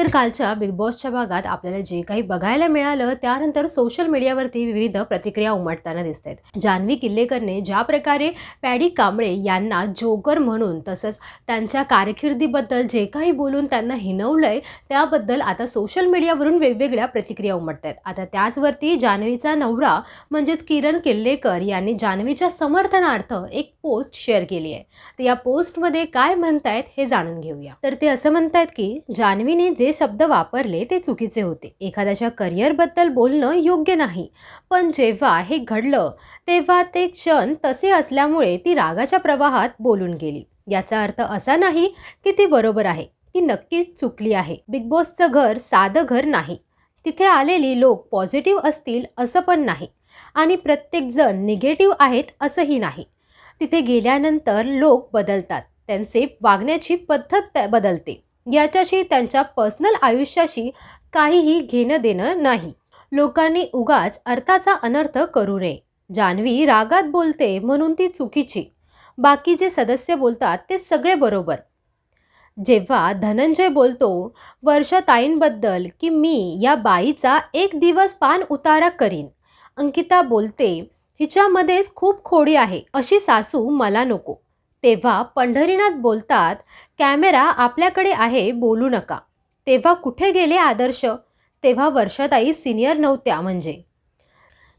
तर कालच्या बिग बॉसच्या भागात आपल्याला जे काही बघायला मिळालं त्यानंतर सोशल मीडियावरती विविध प्रतिक्रिया उमटताना दिसत आहेत जान्हवी किल्लेकरने ज्या प्रकारे पॅडी कांबळे यांना जोकर म्हणून तसंच त्यांच्या कारकिर्दीबद्दल जे काही बोलून त्यांना हिनवलंय त्याबद्दल आता सोशल मीडियावरून वेगवेगळ्या प्रतिक्रिया उमटत आहेत आता त्याचवरती जान्हवीचा नवरा म्हणजेच किरण किल्लेकर यांनी जान्हवीच्या समर्थनार्थ एक पोस्ट शेअर केली आहे. तर या पोस्टमध्ये काय म्हणतायत हे जाणून घेऊया. तर ते असं म्हणतायत की जान्हवीने जे शब्द वापरले ते चुकीचे होते. एखाद्याच्या करिअरबद्दल बोलणं योग्य नाही. पण जेव्हा हे घडलं तेव्हा ते क्षण तसे असल्यामुळे ती रागाच्या प्रवाहात बोलून गेली. याचा अर्थ असा नाही की ती बरोबर आहे. ती नक्कीच चुकली आहे. बिग बॉसचं घर साधं घर नाही. तिथे आलेली लोक पॉझिटिव्ह असतील असं पण नाही. आणि प्रत्येकजण निगेटिव्ह आहेत असंही नाही. तिथे गेल्यानंतर लोक बदलतात. त्यांचे वागण्याची पद्धत बदलते. याच्याशी त्यांच्या पर्सनल आयुष्याशी काहीही घेणं देणं नाही. लोकांनी उगाच अर्थाचा अनर्थ करू नये. जान्हवी रागात बोलते म्हणून ती चुकीची. बाकी जे सदस्य बोलतात ते सगळे बरोबर. जेव्हा धनंजय बोलतो वर्षाताईंबद्दल की मी या बाईचा एक दिवस पान उतारा करीन. अंकिता बोलते हिच्यामध्येच खूप खोडी आहे अशी सासू मला नको. तेव्हा पंढरीनाथ बोलतात कॅमेरा आपल्याकडे आहे बोलू नका. तेव्हा कुठे गेले आदर्श? तेव्हा वर्षाताई सिनियर नव्हत्या म्हणजे.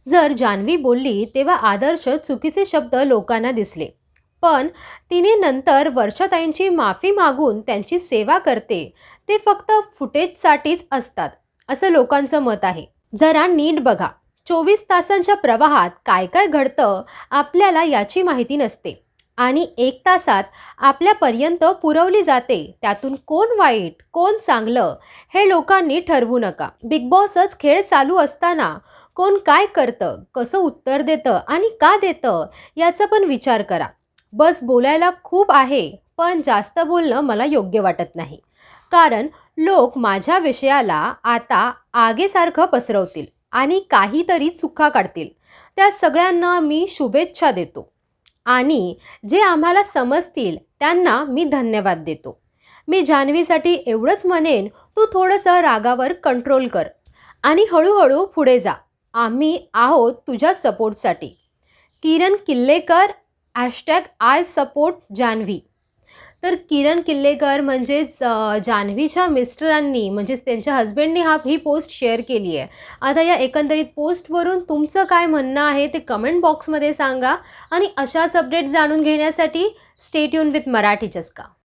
जर जान्हवी बोलली तेव्हा आदर्श चुकीचे शब्द लोकांना दिसले. पण तिने नंतर वर्षाताईंची माफी मागून त्यांची सेवा करते. ते फक्त फुटेजसाठीच असतात असं लोकांचं मत आहे. जरा नीट बघा. चोवीस तासांच्या प्रवाहात काय काय घडतं आपल्याला याची माहिती नसते. आणि एक तासात आपल्यापर्यंत पुरवली जाते. त्यातून कोण वाईट कोण चांगलं हे लोकांनी ठरवू नका. बिग बॉसच खेळ चालू असताना कोण काय करतं कसं उत्तर देतं आणि का देतं याचा पण विचार करा. बस बोलायला खूप आहे पण जास्त बोलणं मला योग्य वाटत नाही. कारण लोक माझ्या विषयाला आता आगेसारखं पसरवतील आणि काहीतरी चुका काढतील. त्या सगळ्यांना मी शुभेच्छा देतो. आणि जे आम्हाला समजतील त्यांना मी धन्यवाद देतो. मी जान्हवीसाठी एवढंच म्हणेन तू थोडंसं रागावर कंट्रोल कर आणि हळूहळू पुढे जा. आम्ही आहोत तुझ्या सपोर्टसाठी Kiran Killekar hashtag I support Janhavi. तर किरण किल्लेकर म्हणजेच जान्हवीच्या मिस्टरांनी म्हणजेच त्यांच्या हस्बंडनी हा ही पोस्ट शेअर केली आहे. आता या एकंदरीत पोस्टवरून तुमचं काय म्हणणं आहे ते कमेंट बॉक्समध्ये सांगा आणि अशाच अपडेट जाणून घेण्यासाठी स्टेट्यून विथ मराठी चस्का.